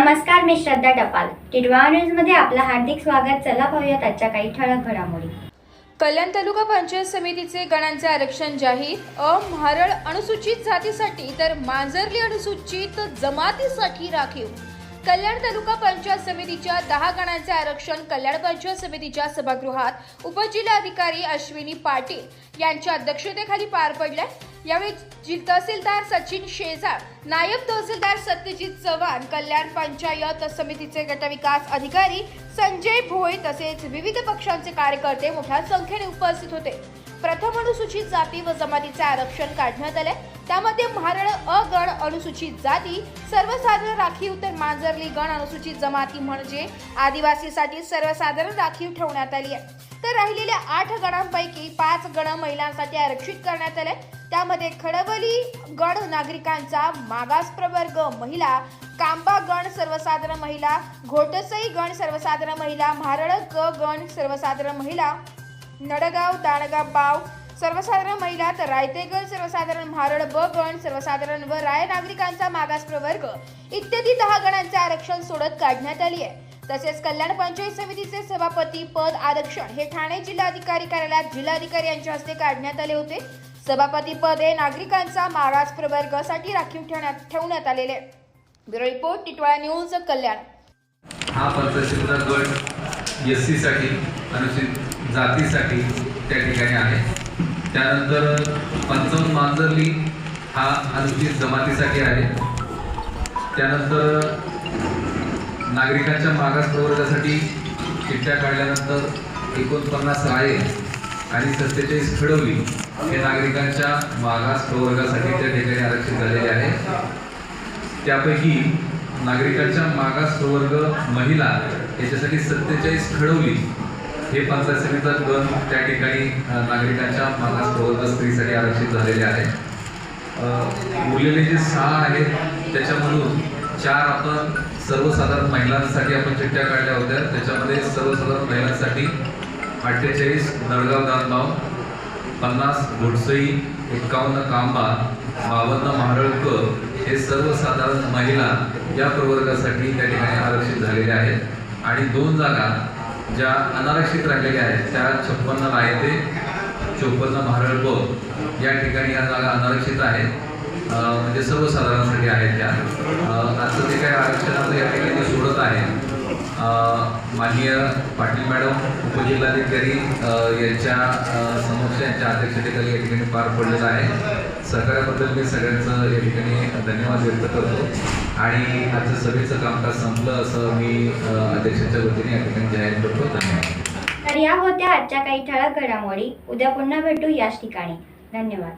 नमस्कार मी श्रद्धा टपाल. टिडवा न्यूजमध्ये आपलं हार्दिक स्वागत. चला पाहूयात आजच्या काही ठळक घडामोडी. कल्याण तालुका पंचायत समितीचे गणांचे आरक्षण जाहीर अ महारळ अनुसूचित जातीसाठी तर मांजरली अनुसूचित जमातीसाठी राखीव. कल्याण तालुका पंचायत समितीच्या दहा गणांचे आरक्षण कल्याण पंचायत समितीच्या सभागृहात उपजिल्हाधिकारी अश्विनी पाटील यांच्या अध्यक्षतेखाली पार पडले यावेळी जि- तहसीलदार सचिन शेजार नायब तहसीलदार सत्यजित चव्हाण कल्याण पंचायत समितीचे गटविकास अधिकारी संजय भोई तसेच विविध पक्षांचे कार्यकर्ते मोठ्या संख्येने उपस्थित होते. प्रथम अनुसूचित जाती व जमातीचे आरक्षण काढण्यात आले. त्यामध्ये महाराण अ गण अनुसूचित जाती सर्वसाधारण राखीव तर मांजरली गण अनुसूचित जमाती म्हणजे आदिवासीसाठी सर्वसाधारण राखीव ठेवण्यात आली आहे. तर राहिलेल्या आठ गणांपैकी पाच गण महिलांसाठी आरक्षित करण्यात आले. त्यामध्ये खडवली गण नागरिकांचा मागास प्रवर्ग महिला कांबा गण सर्वसाधारण महिला घोटसई गण सर्वसाधारण महिला म्हारळ क गण सर्वसाधारण महिला नडगाव दाणगाव बाव सर्वसाधारण महिला तर रायतेगण सर्वसाधारण म्हारळ ब गण सर्वसाधारण व राय नागरिकांचा मागास प्रवर्ग. इत्यादी दहा गणांचे आरक्षण सोडत काढण्यात आली आहे. तसेच कल्याण पंचायत समितीचे सभापती पद आरक्षण हे ठाणे जिल्हाधिकारी कार्यालयात जिल्हाधिकारी यांच्या हस्ते काढण्यात आले होते. सभापती पद हे नागरिकांचा मागास प्रवर्गासाठी राखीव ठेवण्यात ठेवण्यात आलेले bureau report Titwala news Kalyan. हा पंचायतीचा गट एस सीसाठी अनुसूचित जातीसाठी त्या ठिकाणी आहे. त्यानंतर पंचम मांजरली हा अनुसूचित जमातीसाठी आहे. त्यानंतर नागरिकांच्या मागास प्रवर्गासाठी चिठ्ठ्या काढल्यानंतर एकोणपन्नास राये आणि सत्तेचाळीस खडवली हे नागरिकांच्या मागास प्रवर्गासाठी त्या ठिकाणी आरक्षित झालेले आहे. त्यापैकी नागरिकांच्या मागास प्रवर्ग महिला याच्यासाठी सत्तेचाळीस खडवली हे पंचायत समितीचा गण त्या ठिकाणी नागरिकांच्या मागास प्रवर्ग स्त्रीसाठी आरक्षित झालेले आहे. उरलेले जे सहा आहेत त्याच्यामधून चार आपण सर्वसाधारण महिलांसाठी आपण चिठ्ठ्या काढल्या होत्या. त्याच्यामध्ये सर्वसाधारण महिलांसाठी अठ्ठेचाळीस नळगाव दानगाव पन्नास घोडसई एकावन्न कांबा बावन्न महारळक हे सर्वसाधारण महिला या प्रवर्गासाठी त्या ठिकाणी आरक्षित झालेल्या आहेत. आणि दोन जागा ज्या अनारक्षित राहिलेल्या आहेत त्या छप्पन्न रायते चोपन्न महारळ ब या ठिकाणी या जागा अनारक्षित आहेत. म्हणजे सर्वसाधारणांसाठी आहेत त्या. अं, आजचं जे काही आरक्षणाचं या ठिकाणी सोडत आहे. माननीय पाटील मॅडम उपजिल्हाधिकारी यांच्या समक्ष यांच्या अध्यक्षतेखाली या ठिकाणी पार पडलेलं आहे. सहकार्याबद्दल मी सगळ्यांचं या ठिकाणी धन्यवाद व्यक्त करतो. आणि आजचं सभेचं कामकाज संपलं असं मी अध्यक्षांच्या वतीने या ठिकाणी जाहीर करतो. धन्यवाद. तर या होत्या आजच्या काही ठळक घडामोडी. उद्या पुन्हा भेटू याच ठिकाणी. धन्यवाद.